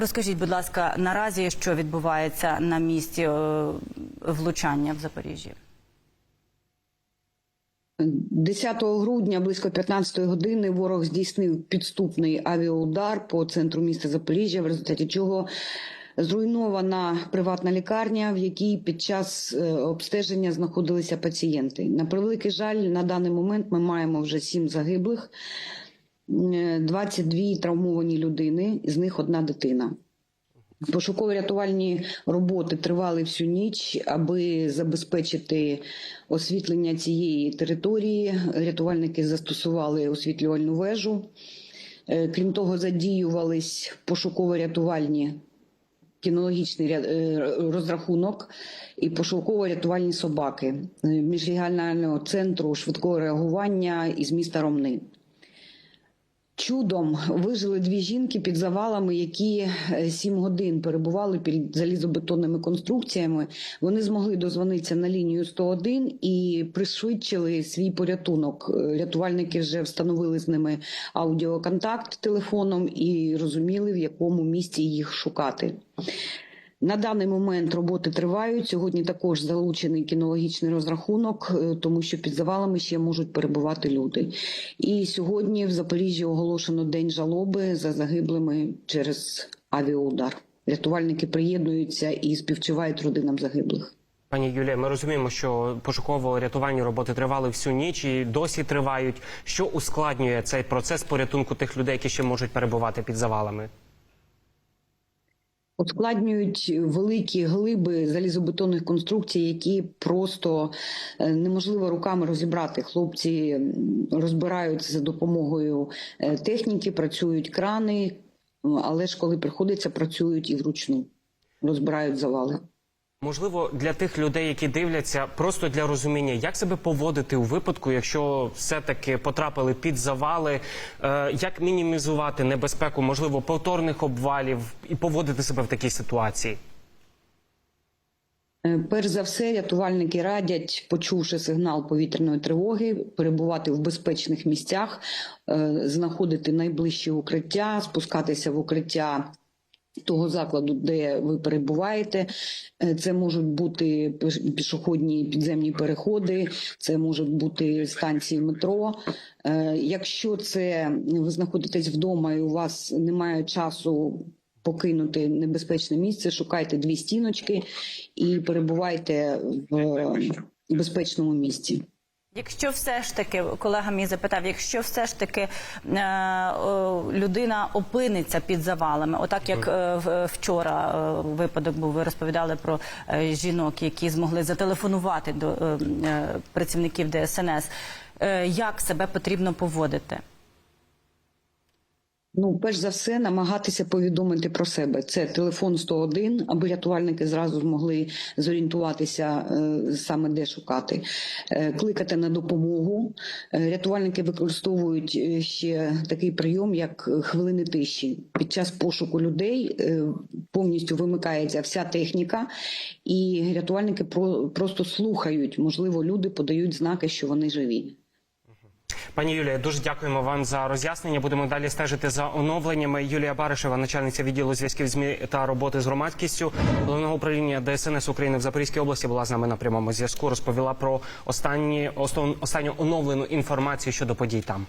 Розкажіть, будь ласка, наразі що відбувається на місці е, влучання в Запоріжжі? 10 грудня близько 15 години ворог здійснив підступний авіаудар по центру міста Запоріжжя, в результаті чого зруйнована приватна лікарня, в якій під час е, обстеження знаходилися пацієнти. На превеликий жаль, на даний момент ми маємо вже 7 загиблих, 22 травмовані людини, з них одна дитина. Пошуково-рятувальні роботи тривали всю ніч, аби забезпечити освітлення цієї території. Рятувальники застосували освітлювальну вежу. Е, Крім того, задіювались пошуково-рятувальні кінологічний е, розрахунок і пошуково-рятувальні собаки е, міжрегіонального центру швидкого реагування із міста Ромни. Чудом вижили дві жінки під завалами, які е, сім годин перебували під залізобетонними конструкціями. Вони змогли дозвонитися на лінію 101 і пришвидшили свій порятунок. Е, Рятувальники вже встановили з ними аудіоконтакт телефоном і розуміли, в якому місці їх шукати. На даний момент роботи тривають. Сьогодні також залучений кінологічний розрахунок, е, тому що під завалами ще можуть перебувати люди. І сьогодні в Запоріжжі оголошено день жалоби за загиблими через авіаудар. Рятувальники приєднуються і співчувають родинам загиблих. Пані Юлія, ми розуміємо, що пошуково-рятувальні роботи тривали всю ніч і досі тривають. Що ускладнює цей процес порятунку тих людей, які ще можуть перебувати під завалами? Ускладнюють великі глиби залізобетонних конструкцій, які просто е, неможливо руками розібрати. Хлопці розбираються за допомогою е, техніки, працюють крани, але ж коли приходиться, працюють і вручну, розбирають завали. Можливо, для тих людей, які дивляться, просто для розуміння, як себе поводити у випадку, якщо все-таки потрапили під завали, е, як мінімізувати небезпеку, можливо, повторних обвалів і поводити себе в такій ситуації. Е, Перш за все, рятувальники радять, почувши сигнал повітряної тривоги, перебувати в безпечних місцях, е, знаходити найближче укриття, спускатися в укриття. Того закладу, де ви перебуваєте, Е, це можуть бути пішохідні підземні переходи, це можуть бути станції метро. Е, Якщо це ви знаходитесь вдома і у вас немає часу покинути небезпечне місце, шукайте дві стіночки і перебувайте в е, безпечному місці. Якщо все ж таки колега мій запитав, якщо все ж таки е, о, людина опиниться під завалами, отак як е, в- вчора е, випадок був, ви розповідали про е, жінок, які змогли зателефонувати до е, е, працівників ДСНС, е, як себе потрібно поводити? Ну, перш за все, намагатися повідомити про себе. Це телефон 101, аби рятувальники зразу змогли зорієнтуватися е, саме де шукати. Е, кликати на допомогу. Е, рятувальники використовують ще такий прийом, як хвилини тиші. Під час пошуку людей повністю вимикається вся техніка, і рятувальники про, просто слухають. Можливо, люди подають знаки, що вони живі. Пані Юлія, дуже дякуємо вам за роз'яснення. Будемо далі стежити за оновленнями. Юлія Баришева, начальниця відділу зв'язків ЗМІ та роботи з громадськістю головного управління ДСНС України в Запорізькій області була з нами на прямому зв'язку. Розповіла про останні остан- останню оновлену інформацію щодо подій там.